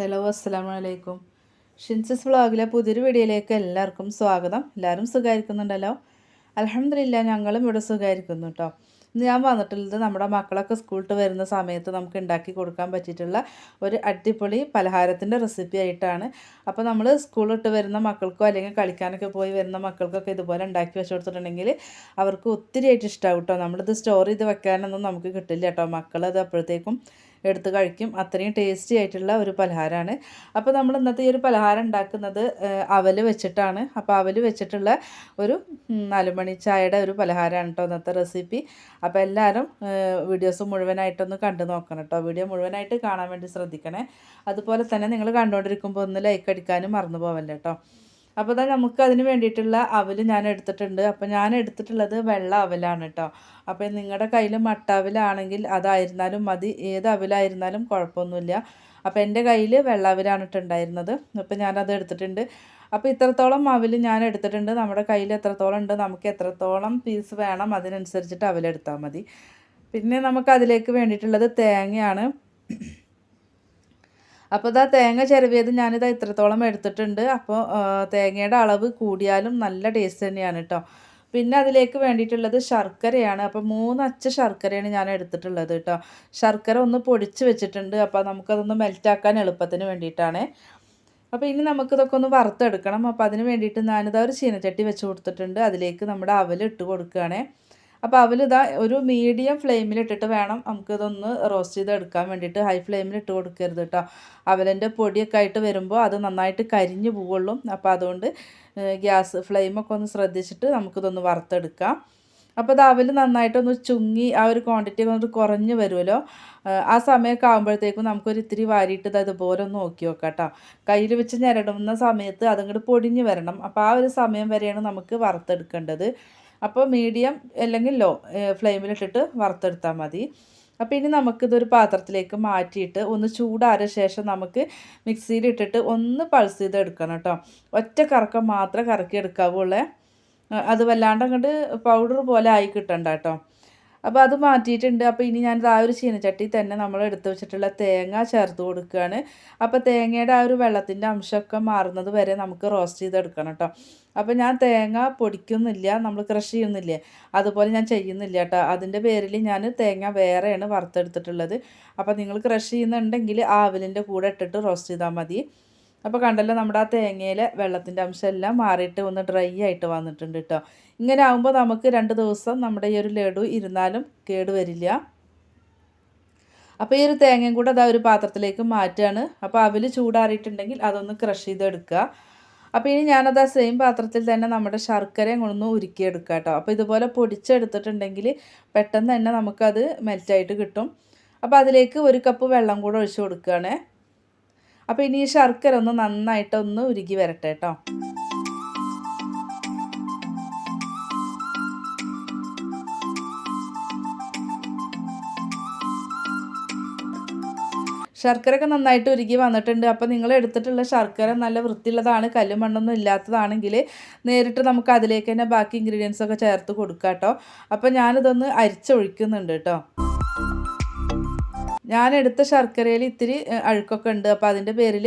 Hello അസ്സാം വലൈക്കും ഷിൻസസ് വ്ളോഗിലെ പുതിയൊരു വീഡിയോയിലേക്ക് എല്ലാവർക്കും സ്വാഗതം. എല്ലാവരും സുഖമായിരിക്കുന്നുണ്ടല്ലോ? അലഹമില്ല ഞങ്ങളും ഇവിടെ സുഖമായിരിക്കുന്നു കേട്ടോ ഇന്ന് ഞാൻ വന്നിട്ടുള്ളത് നമ്മുടെ മക്കളൊക്കെ സ്കൂളിട്ട് വരുന്ന സമയത്ത് നമുക്ക് ഉണ്ടാക്കി കൊടുക്കാൻ പറ്റിയിട്ടുള്ള ഒരു അടിപൊളി പലഹാരത്തിന്റെ റെസിപ്പി ആയിട്ടാണ്. അപ്പോൾ നമ്മൾ സ്കൂളിട്ട് വരുന്ന മക്കൾക്കോ അല്ലെങ്കിൽ കളിക്കാനൊക്കെ പോയി വരുന്ന മക്കൾക്കൊക്കെ ഇതുപോലെ ഉണ്ടാക്കി വെച്ച് കൊടുത്തിട്ടുണ്ടെങ്കിൽ അവർക്ക് ഒത്തിരിയായിട്ട് ഇഷ്ടമാകും കേട്ടോ നമ്മളിത് സ്റ്റോർ ചെയ്ത് വെക്കാനൊന്നും നമുക്ക് കിട്ടില്ല കേട്ടോ മക്കളത് അപ്പോഴത്തേക്കും എടുത്ത് കഴിക്കും. അത്രയും ടേസ്റ്റി ആയിട്ടുള്ള ഒരു പലഹാരമാണ് അപ്പോൾ നമ്മൾ ഇന്നത്തെ ഈ ഒരു പലഹാരം ഉണ്ടാക്കുന്നത് അവൽ വെച്ചിട്ടാണ്. അപ്പോൾ അവൽ വെച്ചിട്ടുള്ള ഒരു നാലുമണി ചായയുടെ ഒരു പലഹാരമാണ് കേട്ടോ ഇന്നത്തെ റെസിപ്പി അപ്പോൾ എല്ലാവരും വീഡിയോസ് മുഴുവനായിട്ടൊന്ന് കണ്ടു നോക്കണം കേട്ടോ. വീഡിയോ മുഴുവനായിട്ട് കാണാൻ വേണ്ടി ശ്രദ്ധിക്കണേ. അതുപോലെ തന്നെ നിങ്ങൾ കണ്ടുകൊണ്ടിരിക്കുമ്പോൾ ഒന്ന് ലൈക്ക് അടിക്കാനും മറന്നു പോവല്ലേ കേട്ടോ. അപ്പോൾ ഇതാ നമുക്ക് അതിന് വേണ്ടിയിട്ടുള്ള അവൽ ഞാൻ എടുത്തിട്ടുണ്ട്. അപ്പോൾ ഞാൻ എടുത്തിട്ടുള്ളത് വെള്ള അവലാണ് കേട്ടോ അപ്പോൾ നിങ്ങളുടെ കയ്യിൽ മട്ട അവലാണെങ്കിൽ അതായിരുന്നാലും മതി. ഏത് അവലായിരുന്നാലും കുഴപ്പമൊന്നുമില്ല. അപ്പോൾ എന്റെ കയ്യിൽ വെള്ള അവലാണ് ഇട്ടുണ്ടായിരുന്നത് അപ്പോൾ ഞാനത് എടുത്തിട്ടുണ്ട്. അപ്പോൾ ഇത്രത്തോളം അവൽ ഞാൻ എടുത്തിട്ടുണ്ട്. നമ്മുടെ കയ്യിൽ എത്രത്തോളം ഉണ്ട് നമുക്ക് എത്രത്തോളം പീസ് വേണം അതിനനുസരിച്ചിട്ട് അവലെടുത്താൽ മതി. പിന്നെ നമുക്ക് അതിലേക്ക് വേണ്ടിയിട്ടുള്ളത് തേങ്ങയാണ്. അപ്പോൾ ഇതാ തേങ്ങ ചിരവിയത് ഞാനിതാ ഇത്രത്തോളം എടുത്തിട്ടുണ്ട്. അപ്പോൾ തേങ്ങയുടെ അളവ് കൂടിയാലും നല്ല ടേസ്റ്റ് തന്നെയാണ് കേട്ടോ പിന്നെ അതിലേക്ക് വേണ്ടിയിട്ടുള്ളത് ശർക്കരയാണ്. അപ്പോൾ മൂന്ന് അച്ച ശർക്കരയാണ് ഞാൻ എടുത്തിട്ടുള്ളത് കേട്ടോ ശർക്കര ഒന്ന് പൊടിച്ച് വെച്ചിട്ടുണ്ട്. അപ്പോൾ നമുക്കതൊന്ന് മെൽറ്റാക്കാൻ എളുപ്പത്തിന് വേണ്ടിയിട്ടാണ്. അപ്പോൾ ഇനി നമുക്കിതൊക്കെ ഒന്ന് വറുത്തെടുക്കണം. അപ്പോൾ അതിന് വേണ്ടിയിട്ട് ഞാനിതാ ഒരു ചീനച്ചട്ടി വെച്ച് കൊടുത്തിട്ടുണ്ട്. അതിലേക്ക് നമ്മുടെ അവൽ ഇട്ട് കൊടുക്കുകയാണേ. അപ്പോൾ അവലിതാ ഒരു മീഡിയം ഫ്ലെയിമിൽ ഇട്ടിട്ട് വേണം നമുക്കിതൊന്ന് റോസ്റ്റ് ചെയ്ത് എടുക്കാൻ വേണ്ടിയിട്ട്. ഹൈ ഫ്ലെയിമിൽ ഇട്ട് കൊടുക്കരുത് കേട്ടോ അവലിന്റെ പൊടിയൊക്കെ ആയിട്ട് വരുമ്പോൾ അത് നന്നായിട്ട് കരിഞ്ഞു പോവുള്ളൂ. അപ്പോൾ അതുകൊണ്ട് ഗ്യാസ് ഫ്ലെയിമൊക്കെ ഒന്ന് ശ്രദ്ധിച്ചിട്ട് നമുക്കിതൊന്ന് വറുത്തെടുക്കാം. അപ്പോൾ അത് അവൽ നന്നായിട്ടൊന്ന് ചുങ്ങി ആ ഒരു ക്വാണ്ടിറ്റി ഒന്ന് കുറഞ്ഞ് വരുമല്ലോ ആ സമയമൊക്കെ ആകുമ്പോഴത്തേക്കും നമുക്കൊരു ഇത്തിരി വാരിയിട്ട് ഇത് അതുപോലെ ഒന്ന് നോക്കി നോക്കാം കേട്ടോ കയ്യിൽ വെച്ച് ഞരടുന്ന സമയത്ത് അതങ്ങോട്ട് പൊടിഞ്ഞ് വരണം. അപ്പോൾ ആ ഒരു സമയം വരെയാണ് നമുക്ക് വറുത്തെടുക്കേണ്ടത്. അപ്പോൾ മീഡിയം അല്ലെങ്കിൽ ലോ ഫ്ലെയിമിലിട്ടിട്ട് വറുത്തെടുത്താൽ മതി. അപ്പോൾ ഇനി നമുക്കിതൊരു പാത്രത്തിലേക്ക് മാറ്റിയിട്ട് ഒന്ന് ചൂടാറിയ ശേഷം നമുക്ക് മിക്സിയിലിട്ടിട്ട് ഒന്ന് പൾസ് ചെയ്ത് എടുക്കണം കേട്ടോ. ഒറ്റ കറക്കം മാത്രമേ കറക്കി എടുക്കാവുള്ളേ അത് വല്ലാണ്ട് അങ്ങോട്ട് പൗഡർ പോലെ ആയി കിട്ടണ്ട കേട്ടോ. അപ്പോൾ അത് മാറ്റിയിട്ടുണ്ട്. അപ്പോൾ ഇനി ഞാൻ ആ ഒരു ചീനച്ചട്ടി തന്നെ നമ്മൾ എടുത്തു വെച്ചിട്ടുള്ള തേങ്ങ ചേർത്ത് കൊടുക്കുകയാണ് അപ്പോൾ തേങ്ങയുടെ ആ ഒരു വെള്ളത്തിന്റെ അംശമൊക്കെ മാറുന്നത് വരെ നമുക്ക് റോസ്റ്റ് ചെയ്തെടുക്കണം കേട്ടോ അപ്പോൾ ഞാൻ തേങ്ങ പൊടിക്കുന്നില്ല നമ്മൾ ക്രഷ് ചെയ്യുന്നില്ല? അതുപോലെ ഞാൻ ചെയ്യുന്നില്ല കേട്ടോ അതിന്റെ പേരിൽ ഞാൻ തേങ്ങ വേറെയാണ് വറുത്തെടുത്തിട്ടുള്ളത്. അപ്പോൾ നിങ്ങൾ ക്രഷ് ചെയ്യുന്നുണ്ടെങ്കിൽ ആവിലിന്റെ കൂടെ ഇട്ടിട്ട് റോസ്റ്റ് ചെയ്താൽ മതി. അപ്പോൾ കണ്ടല്ലോ നമ്മുടെ ആ തേങ്ങയിലെ വെള്ളത്തിന്റെ അംശം എല്ലാം മാറിയിട്ട് ഒന്ന് ഡ്രൈ ആയിട്ട് വന്നിട്ടുണ്ട് കേട്ടോ ഇങ്ങനെ ആകുമ്പോൾ നമുക്ക് രണ്ട് ദിവസം നമ്മുടെ ഈ ഒരു ലഡു ഇരുന്നാലും കേട് വരില്ല. അപ്പോൾ ഈ ഒരു തേങ്ങയും കൂടെ അതാ ഒരു പാത്രത്തിലേക്ക് മാറ്റുകയാണ് അപ്പോൾ അവൽ ചൂടാറിയിട്ടുണ്ടെങ്കിൽ അതൊന്ന് ക്രഷ് ചെയ്തെടുക്കുക. അപ്പോൾ ഇനി ഞാനത് ആ സെയിം പാത്രത്തിൽ തന്നെ നമ്മുടെ ശർക്കരയും കൊണ്ടൊന്ന് ഉരുക്കിയെടുക്കുക കേട്ടോ അപ്പോൾ ഇതുപോലെ പൊടിച്ചെടുത്തിട്ടുണ്ടെങ്കിൽ പെട്ടെന്ന് തന്നെ നമുക്കത് മെൽറ്റായിട്ട് കിട്ടും. അപ്പോൾ അതിലേക്ക് ഒരു കപ്പ് വെള്ളം കൂടെ ഒഴിച്ചു കൊടുക്കുകയാണേ. അപ്പോൾ ഇനി ഈ ശർക്കര ഒന്ന് നന്നായിട്ട് നന്നായിട്ടൊന്ന് ഉരുകി വരട്ടെ കേട്ടോ. ശർക്കരയൊക്കെ നന്നായിട്ട് ഉരുകി വന്നിട്ടുണ്ട്. അപ്പോൾ നിങ്ങൾ എടുത്തിട്ടുള്ള ശർക്കര നല്ല വൃത്തിയുള്ളതാണ് കല്ലും മണ്ണൊന്നും ഇല്ലാത്തതാണെങ്കിൽ നേരിട്ട് നമുക്ക് അതിലേക്ക് തന്നെ ബാക്കി ഇൻഗ്രീഡിയൻസ് ഒക്കെ ചേർത്ത് കൊടുക്കാം കേട്ടോ. അപ്പോൾ ഞാനിതൊന്ന് അരിച്ചൊഴിക്കുന്നുണ്ട് കേട്ടോ. ഞാൻ എടുത്ത ശർക്കരയിൽ ഇത്തിരി അഴുക്കൊക്കെ ഉണ്ട്. അപ്പോൾ അതിന്റെ പേരിൽ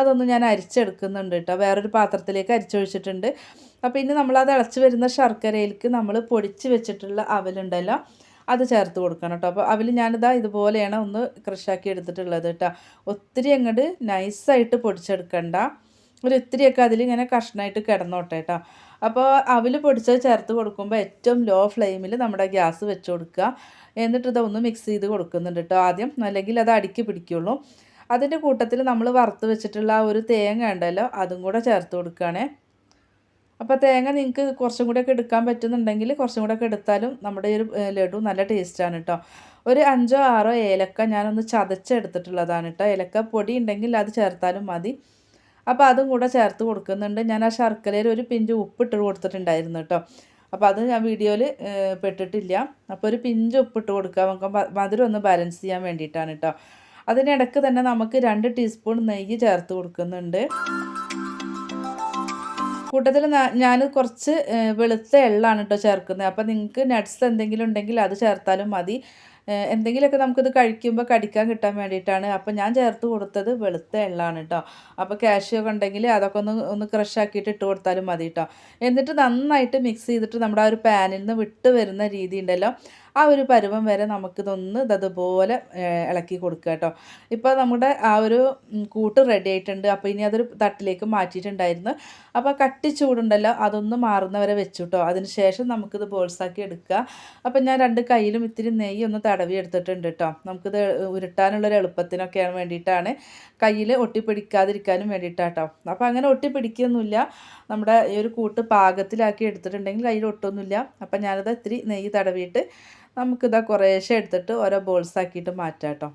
അതൊന്നും ഞാൻ അരിച്ചെടുക്കുന്നുണ്ട് കേട്ടോ വേറൊരു പാത്രത്തിലേക്ക് അരിച്ചൊഴിച്ചിട്ടുണ്ട്. അപ്പോൾ നമ്മൾ അത് ഇളച്ച് വരുന്ന ശർക്കരയിലേക്ക് നമ്മൾ പൊടിച്ച് വെച്ചിട്ടുള്ള അവലുണ്ടല്ലോ അത് ചേർത്ത് കൊടുക്കണം കേട്ടോ അപ്പോൾ അവൽ ഞാനിതാ ഇതുപോലെയാണ് ഒന്ന് ക്രഷാക്കി എടുത്തിട്ടുള്ളത് കേട്ടോ ഒത്തിരി അങ്ങോട്ട് നൈസായിട്ട് പൊടിച്ചെടുക്കണ്ട. ഒരു ഒത്തിരിയൊക്കെ അതിലിങ്ങനെ കഷ്ണമായിട്ട് കിടന്നോട്ടെ കേട്ടോ അപ്പോൾ അവൽ പൊടിച്ചത് ചേർത്ത് കൊടുക്കുമ്പോൾ ഏറ്റവും ലോ ഫ്ലെയിമിൽ നമ്മുടെ ഗ്യാസ് വെച്ച് കൊടുക്കുക. എന്നിട്ട് ഇതൊന്ന് മിക്സ് ചെയ്ത് കൊടുക്കുന്നുണ്ട് കേട്ടോ ആദ്യം. അല്ലെങ്കിൽ അത് അടുക്കി പിടിക്കുള്ളൂ. അതിന്റെ കൂട്ടത്തിൽ നമ്മൾ വറുത്ത് വെച്ചിട്ടുള്ള ഒരു തേങ്ങ ഉണ്ടല്ലോ അതും കൂടെ ചേർത്ത് കൊടുക്കുകയാണേ. അപ്പോൾ തേങ്ങ നിങ്ങൾക്ക് കുറച്ചും കൂടെയൊക്കെ എടുക്കാൻ പറ്റുന്നുണ്ടെങ്കിൽ കുറച്ചും കൂടെയൊക്കെ എടുത്താലും നമ്മുടെ ഈ ഒരു ലഡു നല്ല ടേസ്റ്റാണ് കേട്ടോ. ഒരു അഞ്ചോ ആറോ ഏലക്ക ഞാനൊന്ന് ചതച്ചെടുത്തിട്ടുള്ളതാണ് കേട്ടോ. ഏലക്ക പൊടി ഉണ്ടെങ്കിൽ അത് ചേർത്താലും മതി. അപ്പോൾ അതും കൂടെ ചേർത്ത് കൊടുക്കുന്നുണ്ട്. ഞാൻ ആ ശർക്കരയിൽ ഒരു പിഞ്ച് ഉപ്പിട്ട് കൊടുത്തിട്ടുണ്ടായിരുന്നു കേട്ടോ. അപ്പോൾ അത് ഞാൻ വീഡിയോയിൽ പെട്ടിട്ടില്ല. അപ്പോൾ ഒരു പിഞ്ച് ഉപ്പിട്ട് കൊടുക്കുക നമുക്ക് മധുരം ഒന്ന് ബാലൻസ് ചെയ്യാൻ വേണ്ടിയിട്ടാണ് കേട്ടോ. അതിനിടക്ക് തന്നെ നമുക്ക് രണ്ട് ടീസ്പൂൺ നെയ്യ് ചേർത്ത് കൊടുക്കുന്നുണ്ട്. കൂട്ടത്തിൽ ഞാൻ കുറച്ച് വെളുത്ത എള്ളാണ് കേട്ടോ ചേർക്കുന്നത്. അപ്പോൾ നിങ്ങൾക്ക് നട്ട്സ് എന്തെങ്കിലും ഉണ്ടെങ്കിൽ അത് ചേർത്താലും മതി. എന്തെങ്കിലുമൊക്കെ നമുക്കിത് കഴിക്കുമ്പോൾ കടിക്കാൻ കിട്ടാൻ വേണ്ടിയിട്ടാണ്. അപ്പോൾ ഞാൻ ചേർത്ത് കൊടുത്തത് വെളുത്ത എള്ളാണ് കേട്ടോ അപ്പോൾ കാഷ്യൂ ഒക്കെ ഉണ്ടെങ്കിൽ അതൊക്കെ ഒന്ന് ഒന്ന് ക്രഷ് ആക്കിയിട്ട് ഇട്ട് കൊടുത്താലും മതി കേട്ടോ എന്നിട്ട് നന്നായിട്ട് മിക്സ് ചെയ്തിട്ട് നമ്മുടെ ആ ഒരു പാനിൽ നിന്ന് വിട്ട് വരുന്ന രീതി ഉണ്ടല്ലോ. ആ ഒരു പരുവം വരെ നമുക്കിതൊന്ന് ഇതതുപോലെ ഇളക്കി കൊടുക്കുക കേട്ടോ. ഇപ്പോൾ നമ്മുടെ ആ ഒരു കൂട്ട് റെഡി ആയിട്ടുണ്ട്. അപ്പോൾ ഇനി അതൊരു തട്ടിലേക്ക് മാറ്റിയിട്ടുണ്ടായിരുന്നു. അപ്പോൾ കട്ടി ചൂടുണ്ടല്ലോ അതൊന്ന് മാറുന്നവരെ വെച്ചു കേട്ടോ അതിന് ശേഷം നമുക്കിത് ബോൾസാക്കി എടുക്കുക. അപ്പോൾ ഞാൻ രണ്ട് കയ്യിലും ഇത്തിരി നെയ്യ് ഒന്ന് തടവി എടുത്തിട്ടുണ്ട് കേട്ടോ നമുക്കിത് ഉരുട്ടാനുള്ളൊരു എളുപ്പത്തിനൊക്കെയാണ് വേണ്ടിയിട്ടാണ്. കയ്യിൽ ഒട്ടിപ്പിടിക്കാതിരിക്കാനും വേണ്ടിയിട്ടാട്ടോ അപ്പോൾ അങ്ങനെ ഒട്ടിപ്പിടിക്കൊന്നുമില്ല. നമ്മുടെ ഈ ഒരു കൂട്ട് പാകത്തിലാക്കി എടുത്തിട്ടുണ്ടെങ്കിൽ കയ്യിൽ ഒട്ടൊന്നുമില്ല. അപ്പം ഞാനത് ഇത്തിരി നെയ്യ് തടവിയിട്ട് നമുക്കിതാ കുറേശ്ശെ എടുത്തിട്ട് ഓരോ ബോൾസ് ആക്കിയിട്ട് മാറ്റാം കേട്ടോ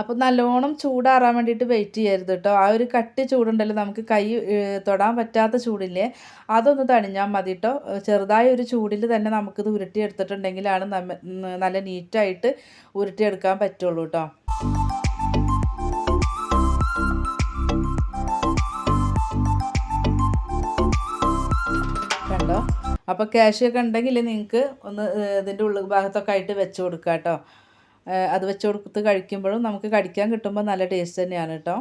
അപ്പോൾ നല്ലോണം ചൂടാറാൻ വേണ്ടിയിട്ട് വെയിറ്റ് ചെയ്യരുത് കേട്ടോ ആ ഒരു കട്ടി ചൂടുണ്ടല്ലോ നമുക്ക് കൈ തൊടാൻ പറ്റാത്ത ചൂടില്ലേ അതൊന്ന് തണിഞ്ഞാൽ മതി കേട്ടോ ചെറുതായ ഒരു ചൂടിൽ തന്നെ നമുക്കിത് ഉരുട്ടിയെടുത്തിട്ടുണ്ടെങ്കിലാണ് നല്ല നീറ്റായിട്ട് ഉരുട്ടിയെടുക്കാൻ പറ്റുള്ളൂ കേട്ടോ അപ്പോൾ ക്യാഷ് ഒക്കെ ഉണ്ടെങ്കിൽ നിങ്ങൾക്ക് ഒന്ന് ഇതിന്റെ ഉള്ളു ഭാഗത്തൊക്കെ ആയിട്ട് വെച്ച് കൊടുക്കുക കേട്ടോ അത് വെച്ച് കൊടുത്ത് കഴിക്കുമ്പോഴും നമുക്ക് കടിക്കാൻ കിട്ടുമ്പോൾ നല്ല ടേസ്റ്റ് തന്നെയാണ് കേട്ടോ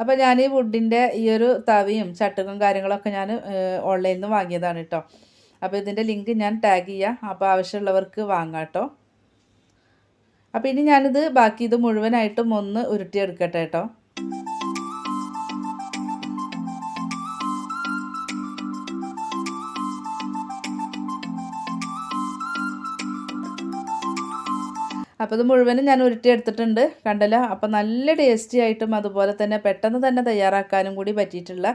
അപ്പോൾ ഞാൻ ഈ വുഡിന്റെ ഈ ഒരു തവിയും ചട്ടുകം കാര്യങ്ങളൊക്കെ ഞാൻ ഓൺലൈനിൽ നിന്ന് വാങ്ങിയതാണ് കേട്ടോ അപ്പോൾ ഇതിന്റെ ലിങ്ക് ഞാൻ ടാഗ് ചെയ്യാം. അപ്പോൾ ആവശ്യമുള്ളവർക്ക് വാങ്ങാം കേട്ടോ അപ്പോൾ ഇനി ഞാനിത് ബാക്കി ഇത് മുഴുവനായിട്ടും ഒന്ന് ഉരുട്ടിയെടുക്കട്ടെ കേട്ടോ. അപ്പോൾ ഇത് മുഴുവനും ഞാൻ ഉരുട്ടി എടുത്തിട്ടുണ്ട് കണ്ടല്ലോ? അപ്പോൾ നല്ല ടേസ്റ്റി ആയിട്ടും അതുപോലെ തന്നെ പെട്ടെന്ന് തന്നെ തയ്യാറാക്കാനും കൂടി പറ്റിയിട്ടുള്ള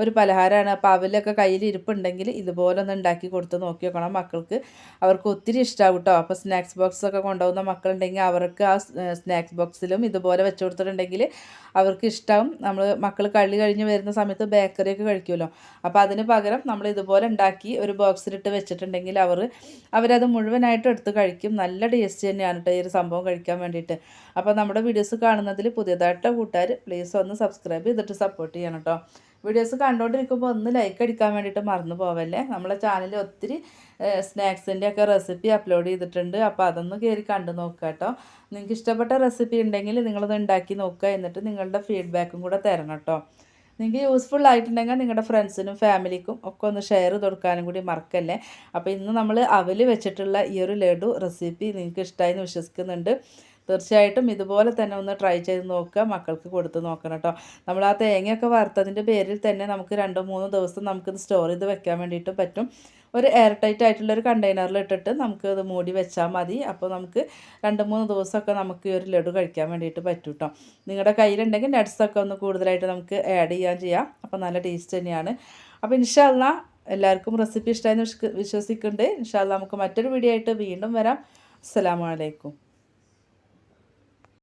ഒരു പലഹാരമാണ്. അപ്പോൾ അവലൊക്കെ കയ്യിൽ ഇരിപ്പുണ്ടെങ്കിൽ ഇതുപോലെ ഒന്ന് ഉണ്ടാക്കി കൊടുത്ത് നോക്കി നോക്കണം മക്കൾക്ക്. അവർക്ക് ഒത്തിരി ഇഷ്ടമാവും കേട്ടോ അപ്പോൾ സ്നാക്സ് ബോക്സൊക്കെ കൊണ്ടുപോകുന്ന മക്കളുണ്ടെങ്കിൽ അവർക്ക് ആ സ്നാക്സ് ബോക്സിലും ഇതുപോലെ വെച്ച് കൊടുത്തിട്ടുണ്ടെങ്കിൽ അവർക്ക് ഇഷ്ടമാവും നമ്മൾ മക്കൾ കളി കഴിഞ്ഞ് വരുന്ന സമയത്ത് ബേക്കറിയൊക്കെ കഴിക്കുമല്ലോ? അപ്പോൾ അതിന് പകരം നമ്മൾ ഇതുപോലെ ഉണ്ടാക്കി ഒരു ബോക്സിലിട്ട് വെച്ചിട്ടുണ്ടെങ്കിൽ അവർ അവരത് മുഴുവനായിട്ട് എടുത്ത് കഴിക്കും. നല്ല ടേസ്റ്റ് തന്നെയാണ് കേട്ടോ സംഭവം കഴിക്കാൻ വേണ്ടിയിട്ട്. അപ്പോൾ നമ്മുടെ വീഡിയോസ് കാണുന്നതിൽ പുതിയതായിട്ട് കൂട്ടുകാർ പ്ലീസ് ഒന്ന് സബ്സ്ക്രൈബ് ചെയ്തിട്ട് സപ്പോർട്ട് ചെയ്യണം കേട്ടോ വീഡിയോസ് കണ്ടുകൊണ്ടിരിക്കുമ്പോൾ ഒന്ന് ലൈക്ക് അടിക്കാൻ വേണ്ടിയിട്ട് മറന്നു പോവല്ലേ? നമ്മളെ ചാനലിൽ ഒത്തിരി സ്നാക്സിന്റെ ഒക്കെ റെസിപ്പി അപ്ലോഡ് ചെയ്തിട്ടുണ്ട്. അപ്പോൾ അതൊന്ന് കയറി കണ്ടു നോക്കുക കേട്ടോ നിങ്ങൾക്ക് ഇഷ്ടപ്പെട്ട റെസിപ്പി ഉണ്ടെങ്കിൽ നിങ്ങളത് ഉണ്ടാക്കി നോക്കുക എന്നിട്ട് നിങ്ങളുടെ ഫീഡ്ബാക്കും കൂടെ തരണം കേട്ടോ നിങ്ങൾക്ക് യൂസ്ഫുൾ ആയിട്ടുണ്ടെങ്കിൽ നിങ്ങളുടെ ഫ്രണ്ട്സിനും ഫാമിലിക്കും ഒക്കെ ഒന്ന് ഷെയർ ചെയ്ത് കൊടുക്കാനും കൂടി മറക്കല്ലേ? അപ്പോൾ ഇന്ന് നമ്മൾ അവൽ വെച്ചിട്ടുള്ള ഈ ഒരു ലഡു റെസിപ്പി നിങ്ങൾക്ക് ഇഷ്ടമായി എന്ന് വിശ്വസിക്കുന്നുണ്ട്. തീർച്ചയായിട്ടും ഇതുപോലെ തന്നെ ഒന്ന് ട്രൈ ചെയ്ത് നോക്കുക. മക്കൾക്ക് കൊടുത്ത് നോക്കണം കേട്ടോ നമ്മൾ ആ തേങ്ങയൊക്കെ വറുത്തതിന്റെ പേരിൽ തന്നെ നമുക്ക് രണ്ടോ മൂന്നോ ദിവസം നമുക്കിത് സ്റ്റോർ ചെയ്ത് വെക്കാൻ വേണ്ടിയിട്ട് പറ്റും. ഒരു എയർ ടൈറ്റ് ആയിട്ടുള്ള ഒരു കണ്ടെയ്നറിൽ ഇട്ടിട്ട് നമുക്ക് അത് മൂടി വെച്ചാൽ മതി. അപ്പോൾ നമുക്ക് രണ്ട് മൂന്ന് ദിവസമൊക്കെ നമുക്ക് ഈ ഒരു ലഡു കഴിക്കാൻ വേണ്ടിയിട്ട് പറ്റും കേട്ടോ നിങ്ങളുടെ കയ്യിലുണ്ടെങ്കിൽ നട്ട്സൊക്കെ ഒന്ന് കൂടുതലായിട്ട് നമുക്ക് ആഡ് ചെയ്യാൻ ചെയ്യാം. അപ്പോൾ നല്ല ടേസ്റ്റ് തന്നെയാണ്. അപ്പോൾ ഇൻഷാല്ല എല്ലാവർക്കും റെസിപ്പി ഇഷ്ടമായി വിശ്വസിക്കുന്നുണ്ട്. ഇൻഷാല്ല നമുക്ക് മറ്റൊരു വീഡിയോ ആയിട്ട് വീണ്ടും വരാം. അസ്സലാമു അലൈക്കും.